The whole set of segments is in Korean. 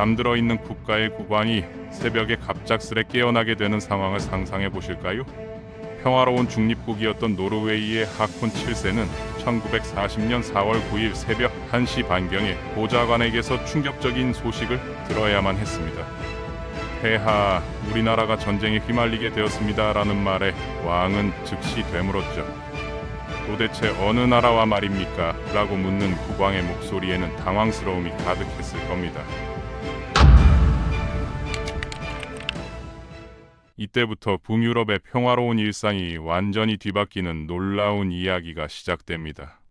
잠들어 있는 국가의 국왕이 새벽에 갑작스레 깨어나게 되는 상황을 상상해 보실까요? 평화로운 중립국이었던 노르웨이의 하쿤 7세는 1940년 4월 9일 새벽 1시 반경에 보좌관에게서 충격적인 소식을 들어야만 했습니다. 폐하, 우리나라가 전쟁에 휘말리게 되었습니다 라는 말에 왕은 즉시 되물었죠. 도대체 어느 나라와 말입니까? 라고 묻는 국왕의 목소리에는 당황스러움이 가득했을 겁니다. 이때부터 북유럽의 평화로운 일상이 완전히 뒤바뀌는 놀라운 이야기가 시작됩니다.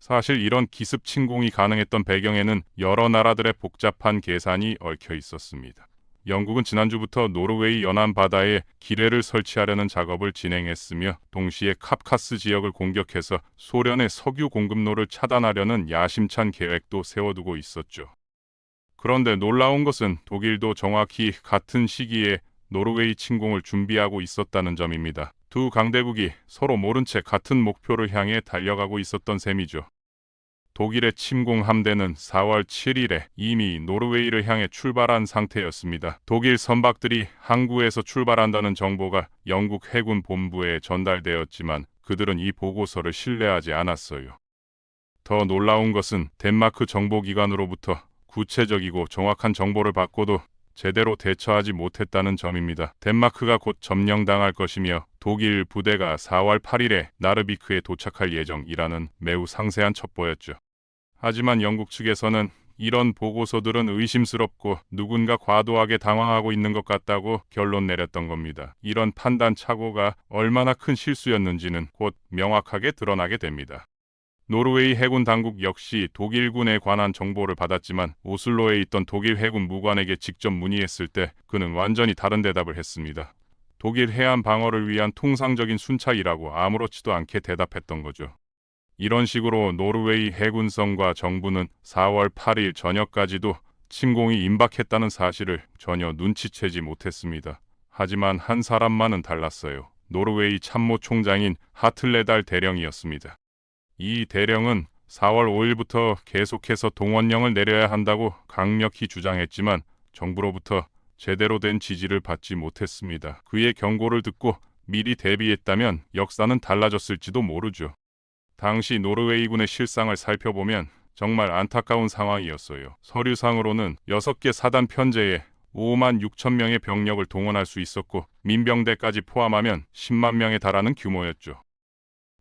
사실 이런 기습 침공이 가능했던 배경에는 여러 나라들의 복잡한 계산이 얽혀 있었습니다. 영국은 지난주부터 노르웨이 연안 바다에 기뢰를 설치하려는 작업을 진행했으며 동시에 캅카스 지역을 공격해서 소련의 석유 공급로를 차단하려는 야심찬 계획도 세워두고 있었죠. 그런데 놀라운 것은 독일도 정확히 같은 시기에 노르웨이 침공을 준비하고 있었다는 점입니다. 두 강대국이 서로 모른 채 같은 목표를 향해 달려가고 있었던 셈이죠. 독일의 침공 함대는 4월 7일에 이미 노르웨이를 향해 출발한 상태였습니다. 독일 선박들이 항구에서 출발한다는 정보가 영국 해군 본부에 전달되었지만 그들은 이 보고서를 신뢰하지 않았어요. 더 놀라운 것은 덴마크 정보기관으로부터 구체적이고 정확한 정보를 받고도 제대로 대처하지 못했다는 점입니다. 덴마크가 곧 점령당할 것이며 독일 부대가 4월 8일에 나르비크에 도착할 예정이라는 매우 상세한 첩보였죠. 하지만 영국 측에서는 이런 보고서들은 의심스럽고 누군가 과도하게 당황하고 있는 것 같다고 결론 내렸던 겁니다. 이런 판단 착오가 얼마나 큰 실수였는지는 곧 명확하게 드러나게 됩니다. 노르웨이 해군 당국 역시 독일군에 관한 정보를 받았지만 오슬로에 있던 독일 해군 무관에게 직접 문의했을 때 그는 완전히 다른 대답을 했습니다. 독일 해안 방어를 위한 통상적인 순찰이라고 아무렇지도 않게 대답했던 거죠. 이런 식으로 노르웨이 해군성과 정부는 4월 8일 저녁까지도 침공이 임박했다는 사실을 전혀 눈치채지 못했습니다. 하지만 한 사람만은 달랐어요. 노르웨이 참모총장인 하틀레달 대령이었습니다. 이 대령은 4월 5일부터 계속해서 동원령을 내려야 한다고 강력히 주장했지만 정부로부터 제대로 된 지지를 받지 못했습니다. 그의 경고를 듣고 미리 대비했다면 역사는 달라졌을지도 모르죠. 당시 노르웨이군의 실상을 살펴보면 정말 안타까운 상황이었어요. 서류상으로는 6개 사단 편제에 5만 6천 명의 병력을 동원할 수 있었고 민병대까지 포함하면 10만 명에 달하는 규모였죠.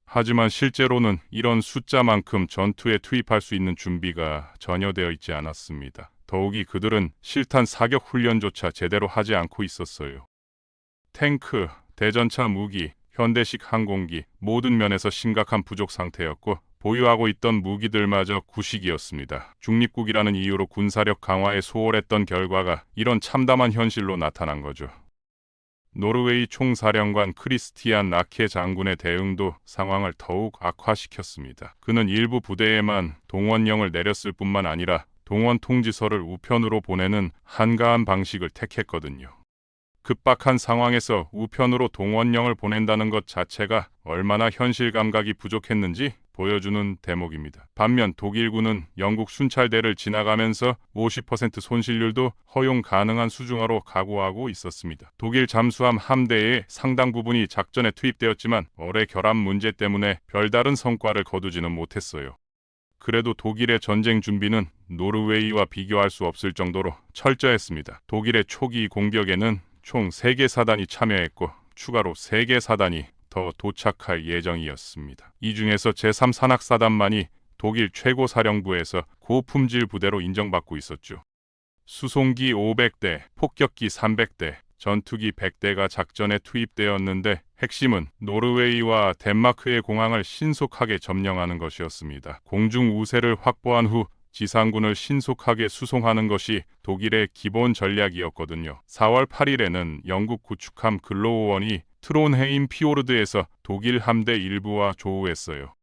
하지만 실제로는 이런 숫자만큼 전투에 투입할 수 있는 준비가 전혀 되어 있지 않았습니다. 더욱이 그들은 실탄 사격 훈련조차 제대로 하지 않고 있었어요. 탱크, 대전차 무기, 현대식 항공기 모든 면에서 심각한 부족 상태였고 보유하고 있던 무기들마저 구식이었습니다. 중립국이라는 이유로 군사력 강화에 소홀했던 결과가 이런 참담한 현실로 나타난 거죠. 노르웨이 총사령관 크리스티안 나케 장군의 대응도 상황을 더욱 악화시켰습니다. 그는 일부 부대에만 동원령을 내렸을 뿐만 아니라 동원 통지서를 우편으로 보내는 한가한 방식을 택했거든요. 급박한 상황에서 우편으로 동원령을 보낸다는 것 자체가 얼마나 현실 감각이 부족했는지 보여주는 대목입니다. 반면 독일군은 영국 순찰대를 지나가면서 50% 손실률도 허용 가능한 수중하로 각오하고 있었습니다. 독일 잠수함 함대의 상당 부분이 작전에 투입되었지만 어뢰 결함 문제 때문에 별다른 성과를 거두지는 못했어요. 그래도 독일의 전쟁 준비는 노르웨이와 비교할 수 없을 정도로 철저했습니다. 독일의 초기 공격에는 총 3개 사단이 참여했고 추가로 3개 사단이 더 도착할 예정이었습니다. 이 중에서 제3산악사단만이 독일 최고 사령부에서 고품질 부대로 인정받고 있었죠. 수송기 500대, 폭격기 300대, 전투기 100대가 작전에 투입되었는데 핵심은 노르웨이와 덴마크의 공항을 신속하게 점령하는 것이었습니다. 공중 우세를 확보한 후 지상군을 신속하게 수송하는 것이 독일의 기본 전략이었거든요. 4월 8일에는 영국 구축함 글로우원이 트론헤임 피오르드에서 독일 함대 일부와 조우했어요.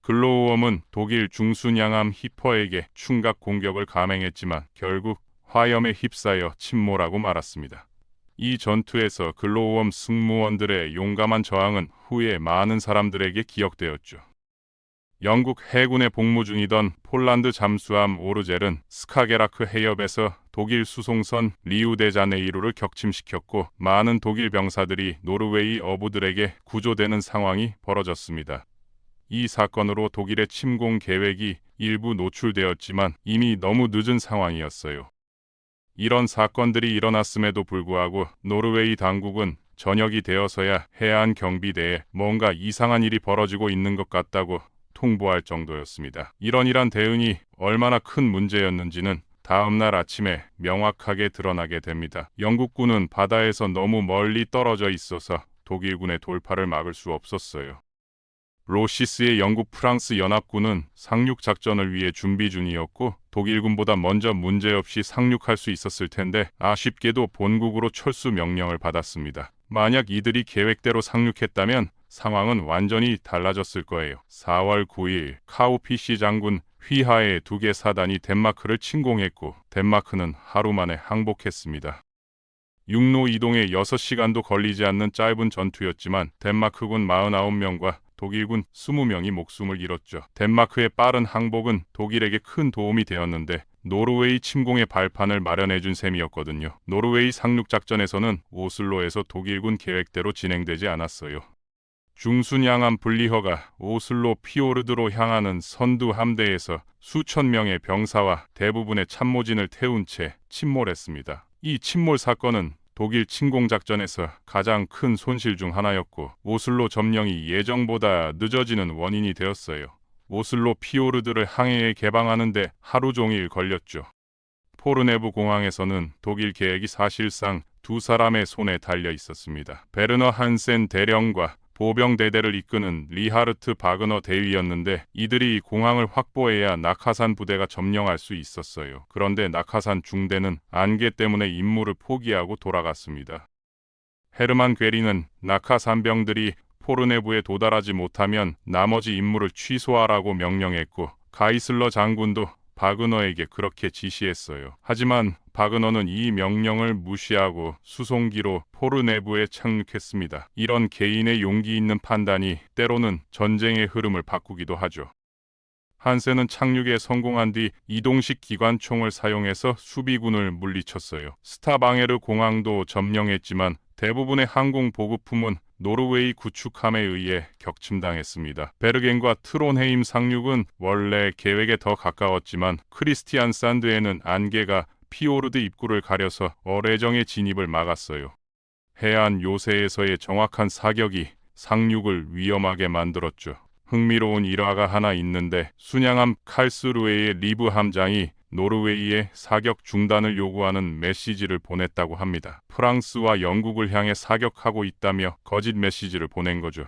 글로우엄은 독일 중순양함 히퍼에게 충각 공격을 감행했지만 결국 화염에 휩싸여 침몰하고 말았습니다. 이 전투에서 글로우엄 승무원들의 용감한 저항은 후에 많은 사람들에게 기억되었죠. 영국 해군에 복무 중이던 폴란드 잠수함 오르젤은 스카게라크 해협에서 독일 수송선 리우데자네이루를 격침시켰고 많은 독일 병사들이 노르웨이 어부들에게 구조되는 상황이 벌어졌습니다. 이 사건으로 독일의 침공 계획이 일부 노출되었지만 이미 너무 늦은 상황이었어요. 이런 사건들이 일어났음에도 불구하고 노르웨이 당국은 저녁이 되어서야 해안 경비대에 뭔가 이상한 일이 벌어지고 있는 것 같다고 통보할 정도였습니다. 이런 이란 대응이 얼마나 큰 문제였는지는 다음 날 아침에 명확하게 드러나게 됩니다. 영국군은 바다에서 너무 멀리 떨어져 있어서 독일군의 돌파를 막을 수 없었어요. 로시스의 영국 프랑스 연합군은 상륙 작전을 위해 준비 중이었고 독일군보다 먼저 문제없이 상륙할 수 있었을 텐데 아쉽게도 본국으로 철수 명령을 받았습니다. 만약 이들이 계획대로 상륙했다면 상황은 완전히 달라졌을 거예요. 4월 9일 카우피시 장군 휘하의 두 개 사단이 덴마크를 침공했고 덴마크는 하루 만에 항복했습니다. 육로 이동에 6시간도 걸리지 않는 짧은 전투였지만 덴마크군 49명과 독일군 20명이 목숨을 잃었죠. 덴마크의 빠른 항복은 독일에게 큰 도움이 되었는데 노르웨이 침공의 발판을 마련해준 셈이었거든요. 노르웨이 상륙작전에서는 오슬로에서 독일군 계획대로 진행되지 않았어요. 중순양함 블리허가 오슬로 피오르드로 향하는 선두 함대에서 수천 명의 병사와 대부분의 참모진을 태운 채 침몰했습니다. 이 침몰 사건은 독일 침공작전에서 가장 큰 손실 중 하나였고 오슬로 점령이 예정보다 늦어지는 원인이 되었어요. 오슬로 피오르드를 항해에 개방하는데 하루 종일 걸렸죠. 포르네브 공항에서는 독일 계획이 사실상 두 사람의 손에 달려 있었습니다. 베르너 한센 대령과 보병 대대를 이끄는 리하르트 바그너 대위였는데 이들이 공항을 확보해야 낙하산 부대가 점령할 수 있었어요. 그런데 낙하산 중대는 안개 때문에 임무를 포기하고 돌아갔습니다. 헤르만 괴리는 낙하산병들이 포르네부에 도달하지 못하면 나머지 임무를 취소하라고 명령했고 가이슬러 장군도 바그너에게 그렇게 지시했어요. 하지만 바그너는 이 명령을 무시하고 수송기로 포르네부에 착륙했습니다. 이런 개인의 용기 있는 판단이 때로는 전쟁의 흐름을 바꾸기도 하죠. 한세는 착륙에 성공한 뒤 이동식 기관총을 사용해서 수비군을 물리쳤어요. 스타방에르 공항도 점령했지만 대부분의 항공 보급품은 노르웨이 구축함에 의해 격침당했습니다. 베르겐과 트론헤임 상륙은 원래 계획에 더 가까웠지만 크리스티안 산드에는 안개가 피오르드 입구를 가려서 어뢰정의 진입을 막았어요. 해안 요새에서의 정확한 사격이 상륙을 위험하게 만들었죠. 흥미로운 일화가 하나 있는데 순양함 칼스루에의 리브 함장이 노르웨이에 사격 중단을 요구하는 메시지를 보냈다고 합니다. 프랑스와 영국을 향해 사격하고 있다며 거짓 메시지를 보낸 거죠.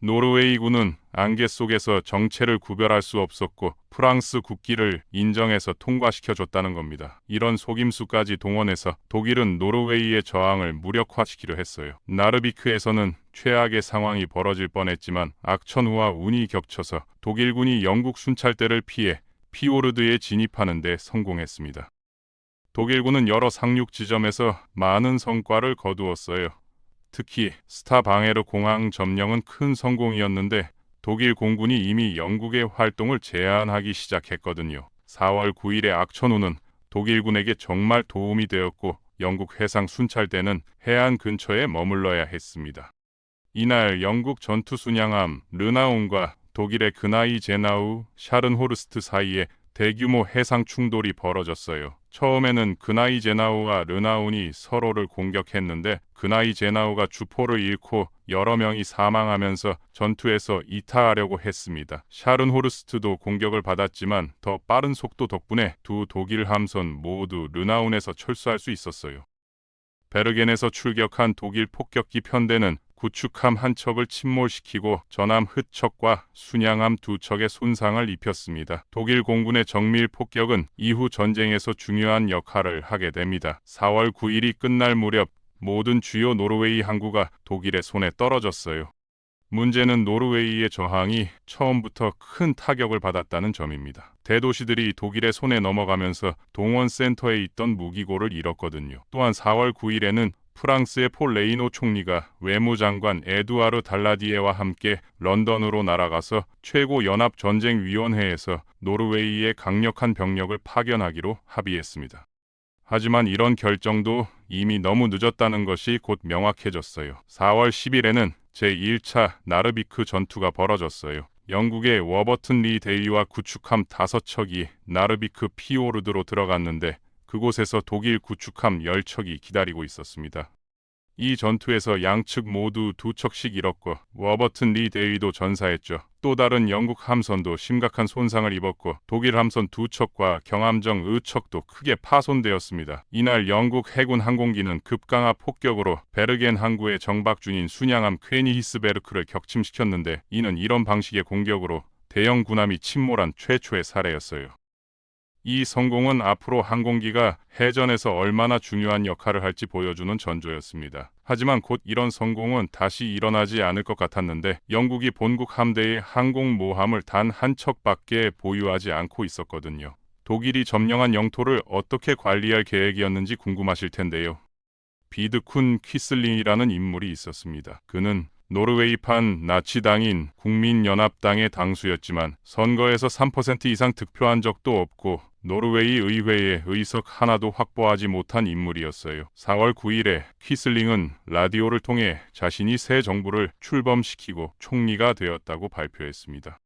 노르웨이군은 안개 속에서 정체를 구별할 수 없었고 프랑스 국기를 인정해서 통과시켜 줬다는 겁니다. 이런 속임수까지 동원해서 독일은 노르웨이의 저항을 무력화시키려 했어요. 나르비크에서는 최악의 상황이 벌어질 뻔했지만 악천후와 운이 겹쳐서 독일군이 영국 순찰대를 피해 피오르드에 진입하는 데 성공했습니다. 독일군은 여러 상륙 지점에서 많은 성과를 거두었어요. 특히 스타방에르 공항 점령은 큰 성공이었는데 독일 공군이 이미 영국의 활동을 제한하기 시작했거든요. 4월 9일의 악천후는 독일군에게 정말 도움이 되었고 영국 해상 순찰대는 해안 근처에 머물러야 했습니다. 이날 영국 전투 순양함 르나운과 독일의 그나이 제나우, 샤른호르스트 사이에 대규모 해상 충돌이 벌어졌어요. 처음에는 그나이 제나우와 르나운이 서로를 공격했는데 그나이 제나우가 주포를 잃고 여러 명이 사망하면서 전투에서 이탈하려고 했습니다. 샤른호르스트도 공격을 받았지만 더 빠른 속도 덕분에 두 독일 함선 모두 르나운에서 철수할 수 있었어요. 베르겐에서 출격한 독일 폭격기 편대는 구축함 한 척을 침몰시키고 전함 흐척과 순양함 두 척에 손상을 입혔습니다. 독일 공군의 정밀 폭격은 이후 전쟁에서 중요한 역할을 하게 됩니다. 4월 9일이 끝날 무렵 모든 주요 노르웨이 항구가 독일의 손에 떨어졌어요. 문제는 노르웨이의 저항이 처음부터 큰 타격을 받았다는 점입니다. 대도시들이 독일의 손에 넘어가면서 동원 센터에 있던 무기고를 잃었거든요. 또한 4월 9일에는 프랑스의 폴 레이노 총리가 외무장관 에두아르 달라디에와 함께 런던으로 날아가서 최고 연합 전쟁 위원회에서 노르웨이의 강력한 병력을 파견하기로 합의했습니다. 하지만 이런 결정도 이미 너무 늦었다는 것이 곧 명확해졌어요. 4월 10일에는 제1차 나르비크 전투가 벌어졌어요. 영국의 워버튼 리 대위와 구축함 5척이 나르비크 피오르드로 들어갔는데 그곳에서 독일 구축함 10척이 기다리고 있었습니다. 이 전투에서 양측 모두 두 척씩 잃었고 워버튼 리 대위도 전사했죠. 또 다른 영국 함선도 심각한 손상을 입었고 독일 함선 두 척과 경함정 의척도 크게 파손되었습니다. 이날 영국 해군 항공기는 급강하 폭격으로 베르겐 항구의 정박 중인 순양함 퀘니 히스베르크를 격침시켰는데 이는 이런 방식의 공격으로 대형 군함이 침몰한 최초의 사례였어요. 이 성공은 앞으로 항공기가 해전에서 얼마나 중요한 역할을 할지 보여주는 전조였습니다. 하지만 곧 이런 성공은 다시 일어나지 않을 것 같았는데 영국이 본국 함대의 항공모함을 단 한 척밖에 보유하지 않고 있었거든요. 독일이 점령한 영토를 어떻게 관리할 계획이었는지 궁금하실 텐데요. 비드쿤 퀴슬링이라는 인물이 있었습니다. 그는 노르웨이판 나치당인 국민연합당의 당수였지만 선거에서 3% 이상 득표한 적도 없고 노르웨이 의회에 의석 하나도 확보하지 못한 인물이었어요. 4월 9일에 퀴슬링은 라디오를 통해 자신이 새 정부를 출범시키고 총리가 되었다고 발표했습니다.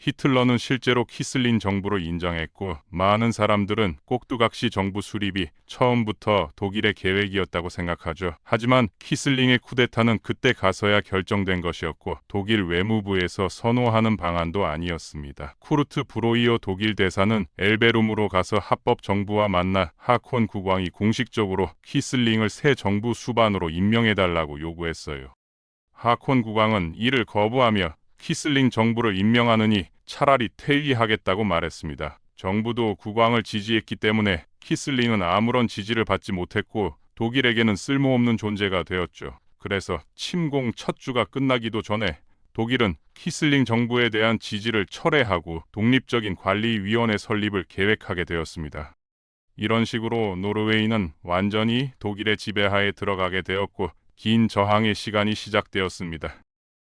히틀러는 실제로 키슬린 정부를 인정했고 많은 사람들은 꼭두각시 정부 수립이 처음부터 독일의 계획이었다고 생각하죠. 하지만 키슬링의 쿠데타는 그때 가서야 결정된 것이었고 독일 외무부에서 선호하는 방안도 아니었습니다. 쿠르트 브로이어 독일 대사는 엘베룸으로 가서 합법 정부와 만나 하콘 국왕이 공식적으로 키슬링을 새 정부 수반으로 임명해달라고 요구했어요. 하콘 국왕은 이를 거부하며 키슬링 정부를 임명하느니 차라리 퇴위하겠다고 말했습니다. 정부도 국왕을 지지했기 때문에 키슬링은 아무런 지지를 받지 못했고 독일에게는 쓸모없는 존재가 되었죠. 그래서 침공 첫 주가 끝나기도 전에 독일은 키슬링 정부에 대한 지지를 철회하고 독립적인 관리위원회 설립을 계획하게 되었습니다. 이런 식으로 노르웨이는 완전히 독일의 지배하에 들어가게 되었고 긴 저항의 시간이 시작되었습니다.